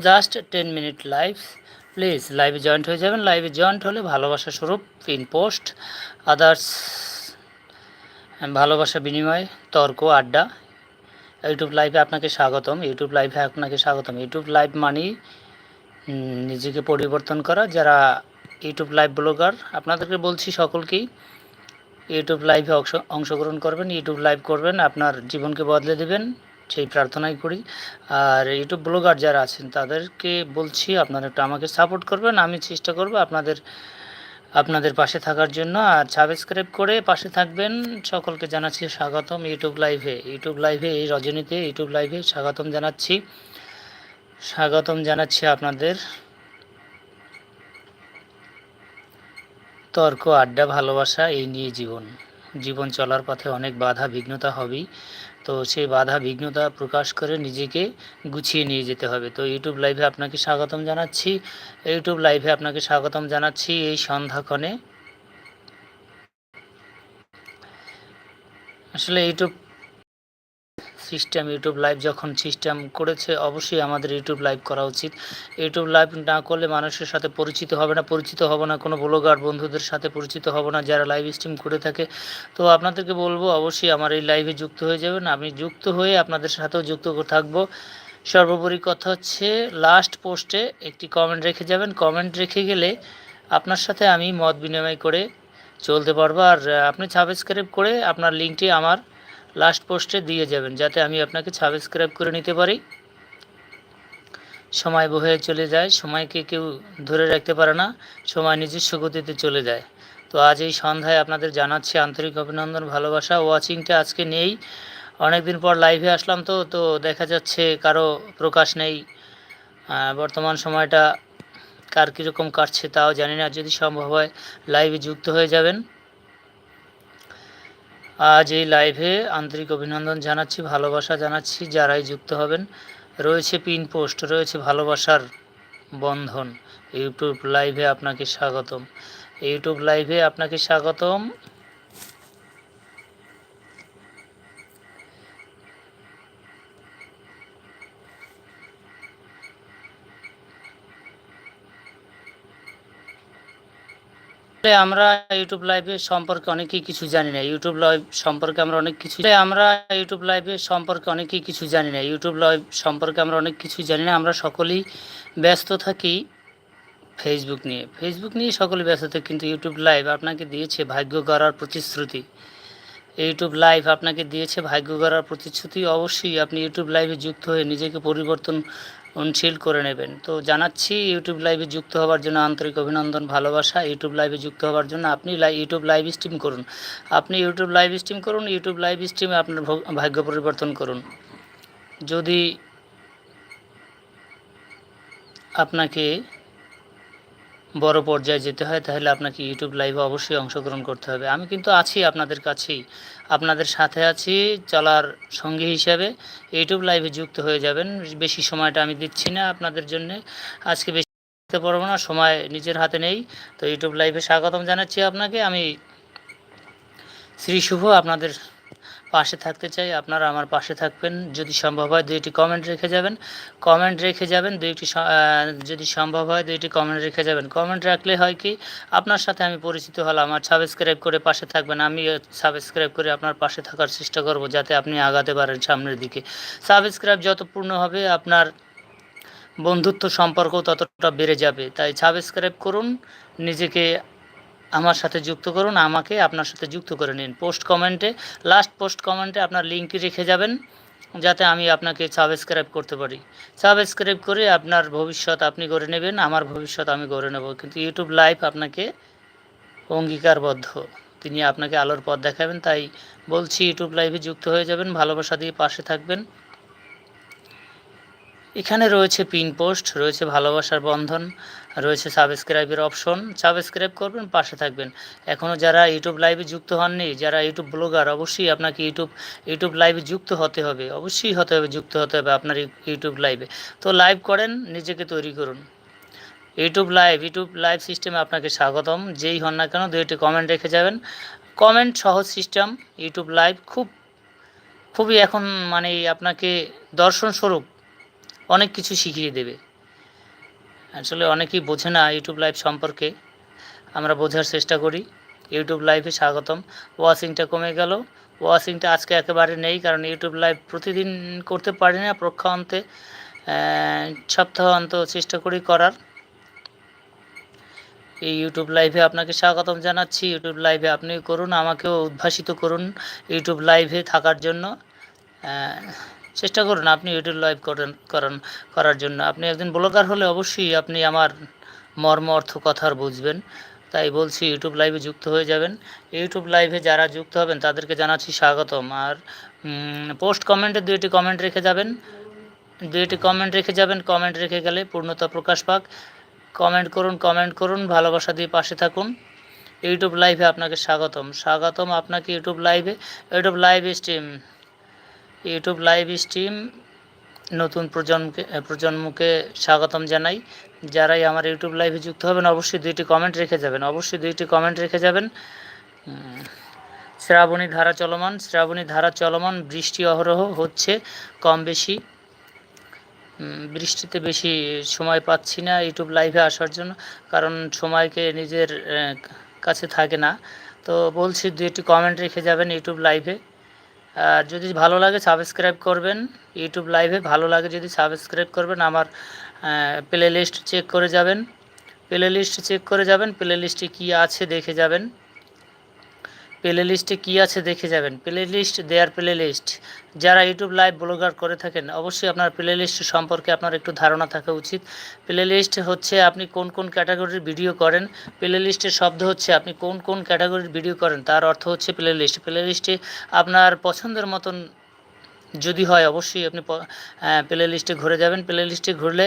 Just ten minute live please লাইভে joint হয়ে যাবেন। লাইভে জয়েন্ট হলে ভালোবাসা স্বরূপ পিন পোস্ট আদার্স ভালোবাসা বিনিময়, তর্ক, আড্ডা। ইউটিউব লাইভে আপনাকে স্বাগতম। ইউটিউব লাইভে আপনাকে স্বাগতম। ইউটিউব লাইভ মানি নিজেকে পরিবর্তন করা। যারা ইউটিউব লাইভ ব্লগার আপনাদেরকে বলছি সকলকেই ইউটিউব লাইভে অংশ- অংশগ্রহণ করবেন ইউটিউব লাইভ করবেন, আপনার জীবনকে বদলে দেবেন। সেই প্রার্থনাই করি। আর ইউটিউব ব্লগার যারা আছেন, তাদেরকে বলছি আপনারা একটু আমাকে সাপোর্ট করবেন। আমি চেষ্টা করব আপনাদের আপনাদের পাশে থাকার জন্য। আর সাবস্ক্রাইব করে পাশে থাকবেন। সকলকে জানাচ্ছি স্বাগতম ইউটিউব লাইভে ইউটিউব লাইভে এই রজনীতে ইউটিউব লাইভে স্বাগতম জানাচ্ছি। স্বাগতম জানাচ্ছি আপনাদের। তর্ক, আড্ডা, ভালোবাসা, এই নিয়ে জীবন। জীবন চলার পথে অনেক বাধা, বিঘ্নতা হবেই। তো সেই বাধা বিঘ্নতা প্রকাশ করে নিজেকে গুছিয়ে নিয়ে যেতে হবে। তো ইউটিউব লাইভে আপনাকে স্বাগতম জানাচ্ছি। ইউটিউব লাইভে আপনাকে স্বাগতম জানাচ্ছি এই সন্ধ্যাক্ষণে। আসলে ইউটিউব সিস্টেম ইউটিউব লাইভ যখন সিস্টেম করেছে, অবশ্যই আমাদের ইউটিউব লাইভ করা উচিত। ইউটিউব লাইভ না করলে মানুষের সাথে পরিচিত হবে না, পরিচিত হব না, কোনো ব্লগার বন্ধুদের সাথে পরিচিত হব না, যারা লাইভ স্ট্রিম করে থাকে। তো আপনাদেরকে বলব, অবশ্যই আমার এই লাইভে যুক্ত হয়ে যাবেন। আমি যুক্ত হয়ে আপনাদের সাথেও যুক্ত থাকব। সর্বোপরি কথা হচ্ছে লাস্ট পোস্টে একটি কমেন্ট রেখে যাবেন। কমেন্ট রেখে গেলে আপনার সাথে আমি মত বিনিময় করে চলতে পারব। আর আপনি সাবস্ক্রাইব করে আপনার লিঙ্কটি আমার লাস্ট পোস্টে দিয়ে যাবেন, যাতে আমি আপনাকে সাবস্ক্রাইব করে নিতে পারি। সময় বয়ে চলে যায়, সময়কে কেউ ধরে রাখতে পারে না, সময় নিজস্ব গতিতে চলে যায়। তো আজ এই সন্ধ্যায় আপনাদের জানাচ্ছি আন্তরিক অভিনন্দন, ভালোবাসা ওয়াচিংটা আজকে নেই। অনেকদিন পর লাইভে আসলাম তো তো দেখা যাচ্ছে কারও প্রকাশ নেই। বর্তমান সময়টা কার কীরকম কাটছে তাও জানি না, যদি সম্ভব হয় লাইভে যুক্ত হয়ে যাবেন। আজ এই লাইভে আন্তরিক অভিনন্দন জানাচ্ছি, ভালোবাসা জানাচ্ছি যারাই যুক্ত হবেন। রয়েছে পিন পোস্ট রয়েছে ভালোবাসার বন্ধন। ইউটিউব লাইভে আপনাকে স্বাগতম। ইউটিউব লাইভে আপনাকে স্বাগতম। আমরা ইউটিউব লাইভে সম্পর্কে অনেকেই কিছু জানি না। ইউটিউব লাইভ সম্পর্কে আমরা অনেক কিছু আমরা ইউটিউব লাইভে সম্পর্কে অনেকেই কিছু জানি না। ইউটিউব লাইভ সম্পর্কে আমরা অনেক কিছু জানি না। আমরা সকলেই ব্যস্ত থাকি ফেসবুক নিয়ে। ফেসবুক নিয়ে সকলে ব্যস্ত থাকে, কিন্তু ইউটিউব লাইভ আপনাকে দিয়েছে ভাগ্য গড়ার প্রতিশ্রুতি। ইউটিউব লাইভ আপনাকে দিয়েছে ভাগ্য গড়ার প্রতিশ্রুতি। অবশ্যই আপনি ইউটিউব লাইভে যুক্ত হয়ে নিজেকে পরিবর্তনশীল করে নেবেন। তো জানাচ্ছি ইউটিউব লাইভে যুক্ত হওয়ার জন্য আন্তরিক অভিনন্দন, ভালোবাসা। ইউটিউব লাইভে যুক্ত হওয়ার জন্য আপনি ইউটিউব লাইভ স্ট্রিম করুন। আপনি ইউটিউব লাইভ স্ট্রিম করুন ইউটিউব লাইভ স্ট্রিমে আপনার ভগ- ভাগ্য পরিবর্তন করুন। যদি আপনাকে বড় পর্যায়ে যেতে হয়, তাহলে আপনাকে ইউটিউব লাইভে অবশ্যই অংশগ্রহণ করতে হবে। আমি কিন্তু আছি আপনাদের কাছেই। আপনাদের সাথে আছি চলার সঙ্গী হিসাবে। ইউটিউব লাইভে যুক্ত হয়ে যাবেন। বেশি সময়টা আমি দিচ্ছি না আপনাদের জন্য। আজকে বেশি দিতে পারব না, সময় নিজের হাতে নেই। তো ইউটিউব লাইভে স্বাগতম জানাচ্ছি আপনাকে। আমি শ্রী শুভ, আপনাদের পাশে থাকতে চাই, আপনারা আমার পাশে থাকবেন। যদি সম্ভব হয় দুইটি কমেন্ট রেখে যাবেন। কমেন্ট রেখে যাবেন, দুইটি যদি সম্ভব হয় দুইটি কমেন্ট রেখে যাবেন। কমেন্ট রাখলে হয় কি, আপনার সাথে আমি পরিচিত হলাম আর সাবস্ক্রাইব করে পাশে থাকবেন আমি সাবস্ক্রাইব করে আপনার পাশে থাকার চেষ্টা করব, যাতে আপনি আগাতে পারেন সামনের দিকে। সাবস্ক্রাইব যত পূর্ণ হবে, আপনার বন্ধুত্ব সম্পর্ক ততটা বেড়ে যাবে। তাই সাবস্ক্রাইব করুন, নিজেকে আমার সাথে যুক্ত করুন, আমাকে আপনার সাথে যুক্ত করে নিন। পোস্ট কমেন্টে লাস্ট পোস্ট কমেন্টে আপনার লিঙ্কটি রেখে যাবেন, যাতে আমি আপনাকে সাবস্ক্রাইব করতে পারি। সাবস্ক্রাইব করে আপনার ভবিষ্যৎ আপনি গড়ে নেবেন, আমার ভবিষ্যৎ আমি গড়ে নেব। কিন্তু ইউটিউব লাইভ আপনাকে অঙ্গীকারবদ্ধ। তিনি আপনাকে আলোর পথ দেখাবেন, তাই বলছি ইউটিউব লাইভে যুক্ত হয়ে যাবেন, ভালোবাসা দিয়ে পাশে থাকবেন। এখানে রয়েছে পিন পোস্ট রয়েছে ভালোবাসার বন্ধন। রয়েছে সাবস্ক্রাইবের অপশন। সাবস্ক্রাইব করবেন, পাশে থাকবেন। এখনও যারা ইউটিউব লাইভে যুক্ত হননি, যারা ইউটিউব ব্লগার, অবশ্যই আপনাকে ইউটিউব ইউটিউব লাইভে যুক্ত হতে হবে। অবশ্যই হতে হবে, যুক্ত হতে হবে আপনার ইউটিউব লাইভে তো লাইভ করেন, নিজেকে তৈরি করুন। ইউটিউব লাইভ ইউটিউব লাইভ সিস্টেমে আপনাকে স্বাগতম। যেই হন না কেন, দুইটি কমেন্ট রেখে যাবেন। কমেন্ট সহজ সিস্টেম ইউটিউব লাইভ খুব, খুবই এখন মানে আপনাকে দর্শন স্বরূপ অনেক কিছু শিখিয়ে দেবে। আসলে অনেকেই বোঝে না ইউটিউব লাইভ সম্পর্কে। আমরা বোঝার চেষ্টা করি। ইউটিউব লাইভে স্বাগতম। ওয়াচিংটা কমে গেল। ওয়াচিংটা আজকে একেবারে নেই, কারণ ইউটিউব লাইভ প্রতিদিন করতে পারি না পরীক্ষা অন্তে সপ্তাহ অন্ত চেষ্টা করি করার। এই ইউটিউব লাইভে আপনাকে স্বাগতম জানাচ্ছি। ইউটিউব লাইভে আপনি করুন, আমাকেও উদ্ভাসিত করুন। ইউটিউব লাইভে থাকার জন্য চেষ্টা করুন, আপনি ইউটিউব লাইভ করেন, করান, করার জন্য। আপনি একজন ব্লগার হলে অবশ্যই আপনি আমার মর্ম অর্থ কথার বুঝবেন। তাই বলছি ইউটিউব লাইভে যুক্ত হয়ে যাবেন। ইউটিউব লাইভে যারা যুক্ত হবেন, তাদেরকে জানাচ্ছি স্বাগতম। আর পোস্ট কমেন্টে দুইটি কমেন্ট রেখে যাবেন। দুইটি কমেন্ট রেখে যাবেন। কমেন্ট রেখে গেলে পূর্ণতা প্রকাশ পাক। কমেন্ট করুন কমেন্ট করুন, ভালোবাসা দিয়ে পাশে থাকুন। ইউটিউব লাইভে আপনাকে স্বাগতম। স্বাগতম আপনাকে ইউটিউব লাইভে YouTube live stream YouTube live stream নতুন প্রজন্মকে প্রজন্মকে স্বাগতম জানাই। যারাই আমার ইউটিউব লাইভে যুক্ত হবেন, অবশ্যই দুইটি কমেন্ট রেখে যাবেন। অবশ্যই দুইটি কমেন্ট রেখে যাবেন। শ্রাবণী ধারা চলমান, শ্রাবণী ধারা চলমান, বৃষ্টি অহরহ হচ্ছে কম বেশি। বৃষ্টিতে বেশি সময় পাচ্ছি না ইউটিউব লাইভে আসার জন্য, কারণ সময়কে নিজের কাছে থাকে না। তো বলছি দু একটি কমেন্ট রেখে যাবেন ইউটিউব লাইভে। যদি ভালো লাগে সাবস্ক্রাইব করবেন। ইউটিউব লাইভে ভালো লাগে, যদি সাবস্ক্রাইব করবেন, আমার প্লে লিস্ট চেক করে যাবেন। প্লে লিস্ট চেক করে যাবেন প্লে লিস্টে কী আছে দেখে যাবেন। প্লে লিস্টে কী আছে দেখে যাবেন। Playlist there playlist যারা ইউটিউব লাইভ ব্লগার করে থাকেন, অবশ্যই আপনার প্লে লিস্ট সম্পর্কে আপনার একটু ধারণা থাকা উচিত। প্লে লিস্ট হচ্ছে আপনি কোন কোন ক্যাটাগরির ভিডিও করেন প্লে লিস্টের শব্দ হচ্ছে আপনি কোন কোন ক্যাটাগরির ভিডিও করেন, তার অর্থ হচ্ছে প্লে লিস্ট প্লে লিস্টে আপনার পছন্দের মতন যদি হয়, অবশ্যই আপনি প্লে লিস্টে ঘুরে যাবেন। প্লে লিস্টে ঘুরলে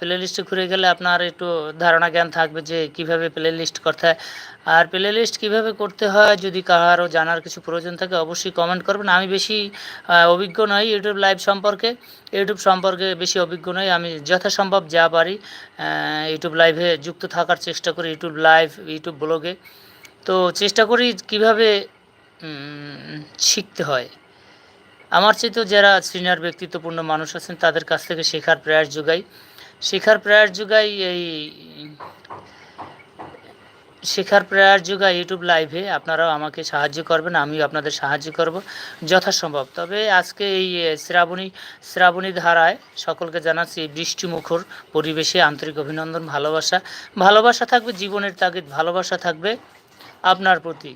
প্লে লিস্টে ঘুরে গেলে আপনার একটু ধারণা জ্ঞান থাকবে যে কীভাবে প্লে লিস্ট করতে হয়। আর প্লে লিস্ট কীভাবে করতে হয়, যদি কারও জানার কিছু প্রয়োজন থাকে, অবশ্যই কমেন্ট করবেন। আমি বেশি অভিজ্ঞ নই ইউটিউব লাইভ সম্পর্কে। ইউটিউব সম্পর্কে বেশি অভিজ্ঞ নই। আমি যথাসম্ভব যা পারি ইউটিউব লাইভে যুক্ত থাকার চেষ্টা করি ইউটিউব লাইভ ইউটিউব ব্লগে তো চেষ্টা করি কীভাবে শিখতে হয়। আমার চেয়েতেও যারা সিনিয়র ব্যক্তিত্বপূর্ণ মানুষ আছেন, তাদের কাছ থেকে শেখার প্রয়াস যোগাই। শেখার প্রয়াস যোগাই এই, শেখার প্রয়াস যোগাই ইউটিউব লাইভে আপনারাও আমাকে সাহায্য করবেন, আমিও আপনাদের সাহায্য করব যথাসম্ভব। তবে আজকে এই শ্রাবণী শ্রাবণী ধারায় সকলকে জানাচ্ছি বৃষ্টিমুখর পরিবেশে আন্তরিক অভিনন্দন, ভালোবাসা। ভালোবাসা থাকবে, জীবনের তাগিদ ভালোবাসা থাকবে আপনার প্রতি।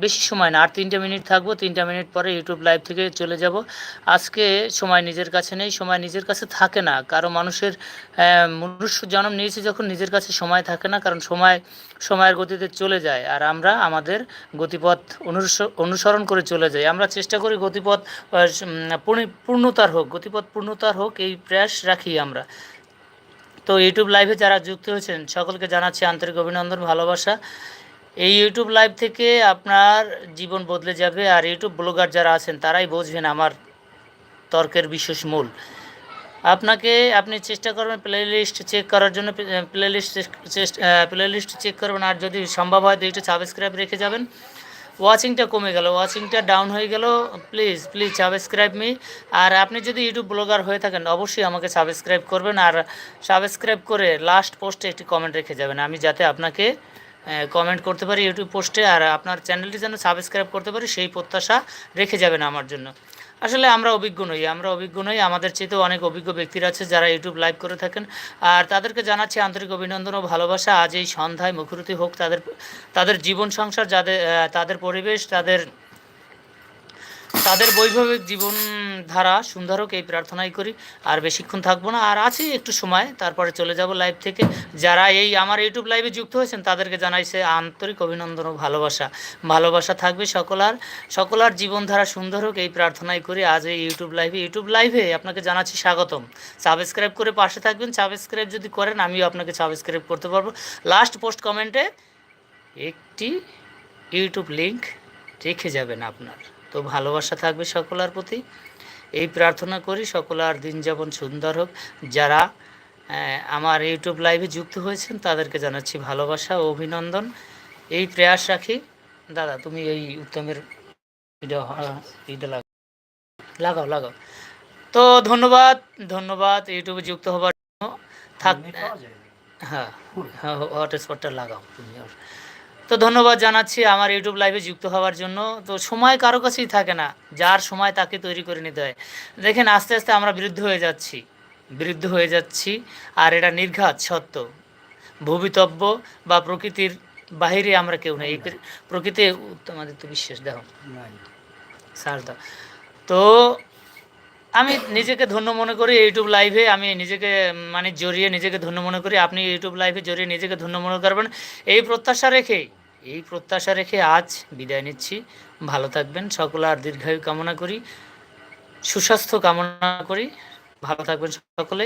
বেশি সময় না। আর তিনটে মিনিট থাকব, তিনটা মিনিট পরে ইউটিউব লাইভ থেকে চলে যাব। আজকে সময় নিজের কাছে নেই, সময় নিজের কাছে থাকে না। কারও মানুষের মনুষ্য জন্ম নিয়েছে যখন নিজের কাছে সময় থাকে না, কারণ সময়, সময়ের গতিতে চলে যায়। আর আমরা আমাদের গতিপথ অনুস- অনুসরণ করে চলে যাই। আমরা চেষ্টা করি গতিপথ পূর্ণতার হোক, গতিপথ পূর্ণতার হোক, এই প্রয়াস রাখি আমরা। তো ইউটিউব লাইভে যারা যুক্ত হয়েছেন, সকলকে জানাচ্ছি আন্তরিক অভিনন্দন, ভালোবাসা। এই ইউটিউব লাইভ থেকে আপনার জীবন বদলে যাবে আর ইউটিউব ব্লগার যারা আছেন, তারাই বুঝবেন আমার তর্কের বিশেষ মূল। আপনাকে আপনি চেষ্টা করবেন প্লে লিস্ট চেক করার জন্য playlist playlist check করবেন আর যদি সম্ভব হয় দুইটা সাবস্ক্রাইব রেখে যাবেন। ওয়াচিংটা কমে গেল ওয়াচিংটা ডাউন হয়ে গেল। প্লিজ প্লিজ সাবস্ক্রাইব মি আর আপনি যদি ইউটিউব ব্লগার হয়ে থাকেন, অবশ্যই আমাকে সাবস্ক্রাইব করবেন। আর সাবস্ক্রাইব করে লাস্ট পোস্টে একটি কমেন্ট রেখে যাবেন, আমি যাতে আপনাকে কমেন্ট করতে পারি ইউটিউব পোস্টে আর আপনার চ্যানেলটি যেন সাবস্ক্রাইব করতে পারি, সেই প্রত্যাশা রেখে যাবেন আমার জন্য। আসলে আমরা অভিজ্ঞ নই, আমরা অভিজ্ঞ নই, আমাদের চেয়েতেও অনেক অভিজ্ঞ ব্যক্তিরা আছে যারা ইউটিউব লাইভ করে থাকেন। আর তাদেরকে জানাচ্ছি আন্তরিক অভিনন্দন ও ভালোবাসা, আজ এই সন্ধ্যায় মুখরুতি হোক তাদের তাদের জীবন সংসার, যাদের তাদের পরিবেশ, তাদের তাদের বৈভবিক জীবন ধারা সুন্দর হোক, এই প্রার্থনাই করি। আর বেশিক্ষণ থাকব না। আর আছে একটু সময়, তারপরে চলে যাব লাইভ থেকে। যারা এই আমার ইউটিউব লাইভে যুক্ত হয়েছেন, তাদেরকে জানাইছে আন্তরিক অভিনন্দন ও ভালোবাসা। ভালোবাসা থাকবে সকলার সকলার জীবনধারা সুন্দর হোক, এই প্রার্থনাই করি। আজ এই ইউটিউব লাইভে ইউটিউব লাইভে আপনাকে জানাচ্ছি স্বাগতম। সাবস্ক্রাইব করে পাশে থাকবেন। সাবস্ক্রাইব যদি করেন, আমিও আপনাকে সাবস্ক্রাইব করতে পারব। লাস্ট পোস্ট কমেন্টে একটি ইউটিউব লিঙ্ক রেখে যাবেন আপনার। তো ভালোবাসা থাকবে সকলার প্রতি। এই প্রার্থনা করি সকলার দিন যাপন সুন্দর হোক। যারা আমার ইউটিউব লাইভে যুক্ত হয়েছেন তাদেরকে জানাচ্ছি ভালোবাসা ও অভিনন্দন। এই প্রয়াস রাখি। দাদা তুমি এই উত্তমের ভিডিও ইটা লাগাও। লাগাও লাগাও। তো ধন্যবাদ ধন্যবাদ ইউটিউবে যুক্ত হবার জন্য। থাক হ্যাঁ হ্যাঁ হটস্পটটা লাগাও। তুমি। তো ধন্যবাদ জানাচ্ছি আমার ইউটিউব লাইভে যুক্ত হওয়ার জন্য। তো সময় কারও কাছেই থাকে না যার সময় তাকে তৈরি করে নিতে হয়। দেখেন আস্তে আস্তে আমরা বিরুদ্ধ হয়ে যাচ্ছি বিরুদ্ধ হয়ে যাচ্ছি আর এটা নির্ঘাত সত্য। ভবিতব্য বা প্রকৃতির বাহিরে আমরা কেউ নেই। প্রকৃতি উত্তমাদিত্য বিশ্বাস দেখো। সার দাও। তো আমি নিজেকে ধন্য মনে করি ইউটিউব লাইভে আমি নিজেকে মানে জড়িয়ে নিজেকে ধন্য মনে করি। আপনি ইউটিউব লাইভে জড়িয়ে নিজেকে ধন্য মনে করবেন। এই প্রত্যাশা রেখে এই প্রত্যাশা রেখে আজ বিদায় নিচ্ছি। ভালো থাকবেন সকলে আর দীর্ঘায়ু কামনা করি সুস্বাস্থ্য কামনা করি। ভালো থাকবেন সকলে।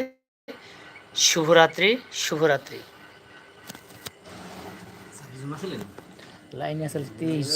শুভরাত্রি শুভরাত্রি। লাইন আসলে তেইশ